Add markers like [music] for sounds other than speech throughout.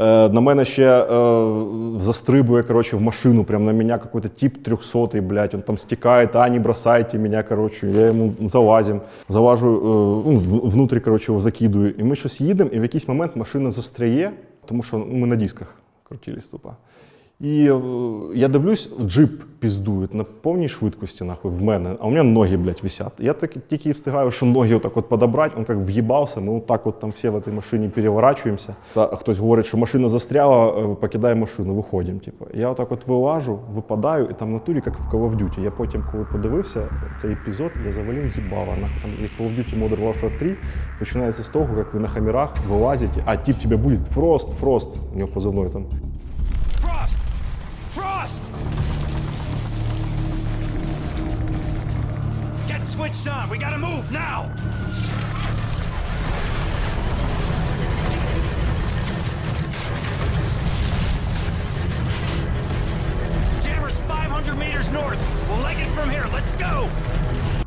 Е, на мене ще е, застрибує, короче, в машину, прям на меня какой-то тип 300 блядь, он там стекает, а не бросайте меня, короче, я йому залазим, залажу, е, ну, внутрі, короче, його закидую. І ми щось їдемо, і в якийсь момент машина застряє, тому що ну, ми на дисках крутились тупо. І е, я дивлюсь, джип піздує на повній швидкості, нахуй, в мене, а у мене ноги, блядь, висять. Я так, тільки встигаю, що ноги отак от подобрати, он як в'їбався, ми отак от там всі в цій машині переворачуємося. Та хтось говорить, що машина застряла, е, покидай машину, виходимо. Типу. Я отак от вилажу, випадаю, і там в натурі, як в Call of Duty. Я потім, коли подивився цей епізод, я завалив їбала. Нахуй там як Call of Duty Modern Warfare 3 починається з того, як ви на хамерах вилазите, а тип тебе буде Фрост, Фрост, у нього позивной там. Frost! Frost! Get switched on. We gotta move now. Jammer's 500 meters north. We'll leg it from here. Let's go.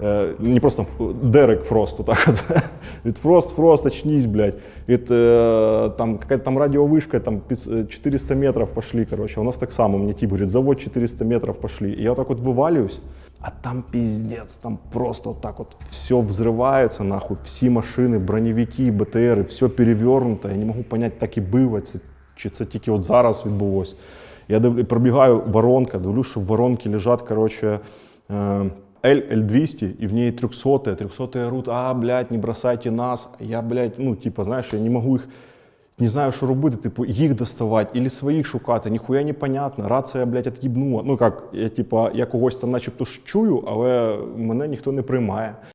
Е, не просто там Ф- Дерек Фрост, так от. [laughs] Від Фрост, Фрост, очнись, блядь. Від е, там какая-то там радиовышка, там піц- е, 400 метров пошли, короче. У нас так само, мне тип говорит, завод 400 метров пошли. И я вот так вот вываливаюсь, а там пиздец, там просто вот так вот все взрывается, нахуй, всі машини, броневики, БТРи, все перевернуто. Я не можу понять, так і було, це, чи це тільки от зараз відбулось. Я див, пробігаю воронка, дивлюсь, що в воронці лежать, короче, е, L, L200, и в ней 300 300 орут, а, блядь, не бросайте нас. Я, блядь, ну, типа, знаєш, я не можу їх, не знаю, що робити, типу, їх доставати, или своїх шукати, ніхуя не понятно. Рація, блядь, от'їбнула. Ну, як, я, типа, я когось там начебто чую, але мене ніхто не приймає.